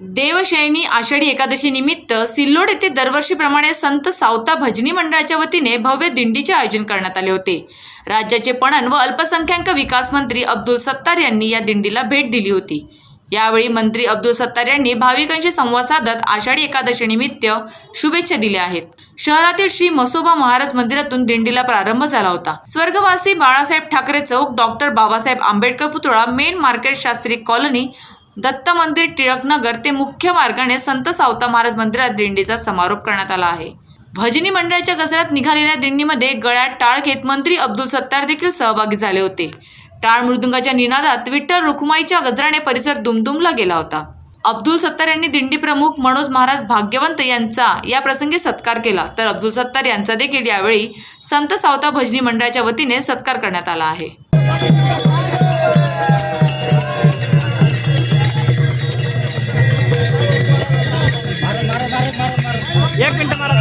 देवशयनी आषाढी एकादशी निमित्त सिल्लोड येथे दरवर्षीप्रमाणे संत सावता भजनी मंडळाच्या वतीने भव्य दिंडीचे आयोजन करण्यात आले होते. राज्याचे पणन व अल्पसंख्याक विकास मंत्री अब्दुल सत्तार यांनी या दिंडीला भेट दिली होती. यावेळी मंत्री अब्दुल सत्तार यांनी भाविकांशी संवाद साधत आषाढी एकादशी निमित्त शुभेच्छा दिल्या आहेत. शहरातील श्री मसोबा महाराज मंदिरातून दिंडीला प्रारंभ झाला होता. स्वर्गवासी बाळासाहेब ठाकरे चौक डॉक्टर बाबासाहेब आंबेडकर पुतळा main market Shastri colony Datta मंदिर टिळकनगर ते मुख्य मार्गाने संत सावता महाराज मंदिरात दिंडीचा समारोप करण्यात आला आहे. भजनी मंडळाच्या गजरात निघालेल्या दिंडीमध्ये गळ्यात टाळ घेत मंत्री अब्दुल सत्तार देखील सहभागी झाले होते. टाळ मृदुंगाच्या निनादात विठ्ठल रुखुमाईच्या गजराने परिसर दुमदुमला गेला होता. अब्दुल सत्तार यांनी दिंडी प्रमुख मनोज महाराज भाग्यवंत यांचा या प्रसंगी सत्कार केला. तर अब्दुल सत्तार यांचा देखील यावेळी संत सावता भजनी मंडळाच्या वतीने सत्कार करण्यात आला आहे.